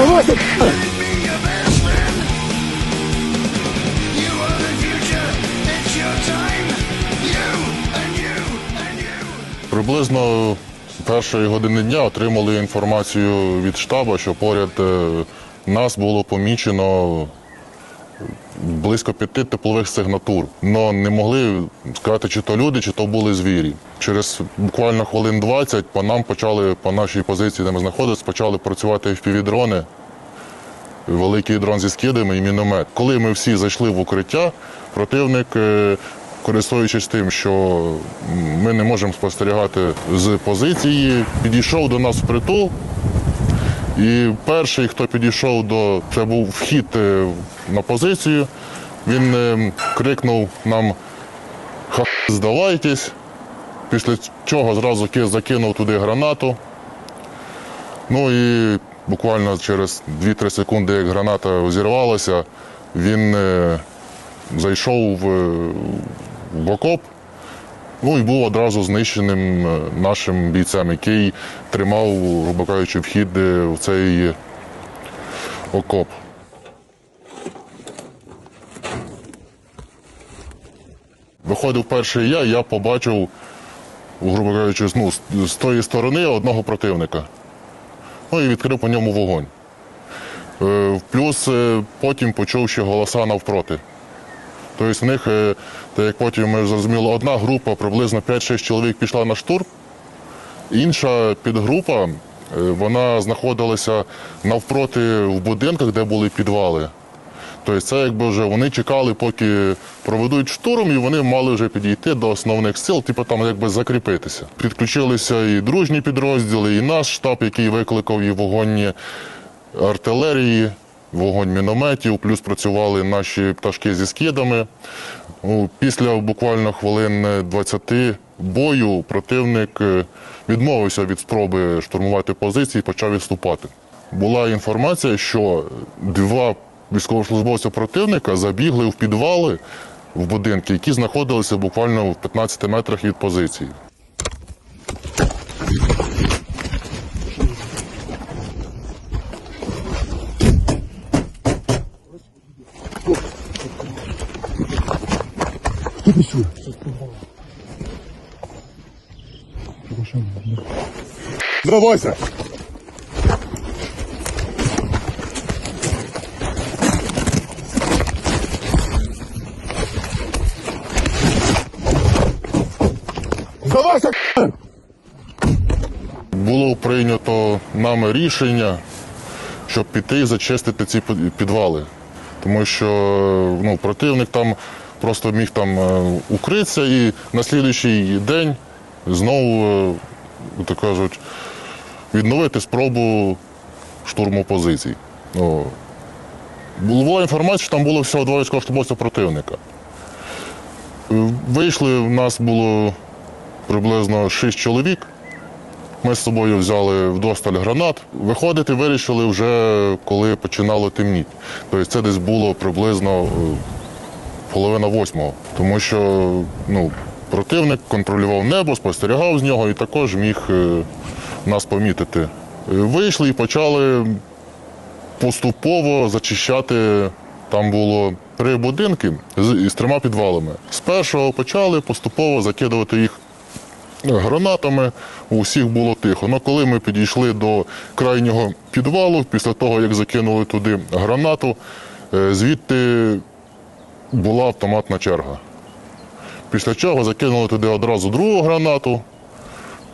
Давайте! Приблизно першої години дня отримали інформацію від штабу, що поряд е, нас було помічено близько п'яти теплових сигнатур. Но не могли сказати, чи то люди, чи то були звірі. Через буквально хвилин 20 по нам почали, по нашій позиції, де ми знаходилися, почали працювати FPV-дрони. Великий дрон зі скидами і міномет. Коли ми всі зайшли в укриття, противник, е, користуючись тим, що ми не можемо спостерігати з позиції, підійшов до нас в притул. І перший, хто підійшов до це був вхід е, на позицію, він е, крикнув нам «Ха здавайтесь. Після чого зразу закинув туди гранату. Ну і буквально через 2-3 секунди, як граната зірвалася, він е, зайшов в, окоп. Ну і був одразу знищеним е, нашим бійцем, який тримав, грубо кажучи, вхід е, в цей окоп. Виходив перший я, я побачив, грубо кажучи, ну, з тої сторони одного противника. Ну і відкрив по ньому вогонь. Е, Плюс е, потім почув ще голоса навпроти. Тобто в них, е, так як потім ми зрозуміли, одна група, приблизно 5-6 чоловік пішла на штурм, інша підгрупа, вона знаходилася навпроти в будинках, де були підвали. Тобто це якби вже вони чекали, поки проведуть штурм, і вони мали вже підійти до основних сил, типу там якби закріпитися. Підключилися і дружні підрозділи, і наш штаб, який викликав і вогонь артилерії, вогонь мінометів, плюс працювали наші пташки зі скидами. Ну, Після буквально хвилин 20 бою противник е, відмовився від спроби штурмувати позиції і почав відступати. Була інформація, що два військовослужбовця противника забігли в підвали в будинки, які знаходилися буквально в 15 метрах від позиції. Здравайся! Здавайся! Було прийнято нами рішення, щоб піти і зачистити ці підвали. Тому що ну, противник там просто міг там е, укритися і на слідуючий день знову, е, так кажуть, відновити спробу штурму позицій. Ну, була інформація, що там було всього два військовослужбовця противника. Е, Вийшли, в нас було приблизно шість чоловік. Ми з собою взяли вдосталь гранат. Виходити вирішили вже коли починало темніти. Тобто це десь було приблизно е, половина восьмого. Тому що ну, противник контролював небо, спостерігав з нього і також міг е, нас помітити. Е, Вийшли і почали поступово зачищати. Там було три будинки з, з трьома підвалами. З першого почали поступово закидувати їх гранатами. У всіх було тихо. Але коли ми підійшли до крайнього підвалу, після того, як закинули туди гранату, е, звідти була автоматна черга. Після чого закинули туди одразу другу гранату,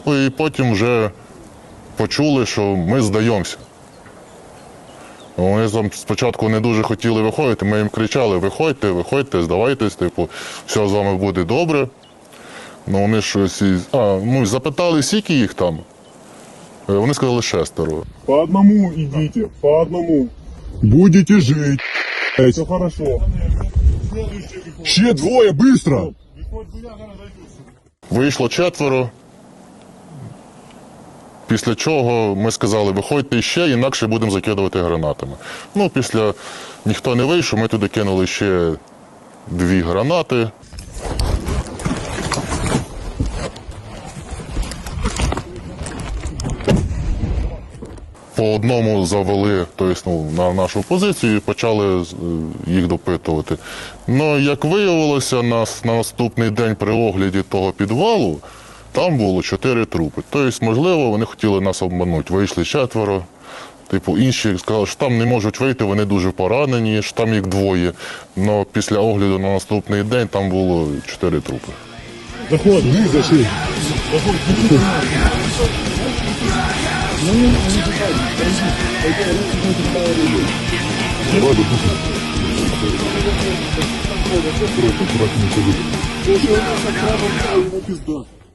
ну, і потім вже почули, що ми здаємося. Вони там спочатку не дуже хотіли виходити, ми їм кричали: виходьте, виходьте, здавайтесь, типу, все з вами буде добре. Ну вони щось. і- А, ну запитали, скільки їх там. Е, Вони сказали шестеро. По одному идите, по одному. Будете жить. Все хорошо. Ще двоє, быстро! Вийшло четверо. Після чого ми сказали, виходьте ще, інакше будемо закидувати гранатами. Ну, після ніхто не вийшов, ми туди кинули ще дві гранати. По одному завели тобто, ну, на нашу позицію і почали е, їх допитувати. Ну, як виявилося, нас на наступний день при огляді того підвалу там було чотири трупи. Тобто, можливо, вони хотіли нас обманути. Вийшли четверо. Типу, інші сказали, що там не можуть вийти, вони дуже поранені, що там їх двоє. Але після огляду на наступний день там було чотири трупи. Заходь, ви зашли. Ладно, пусть.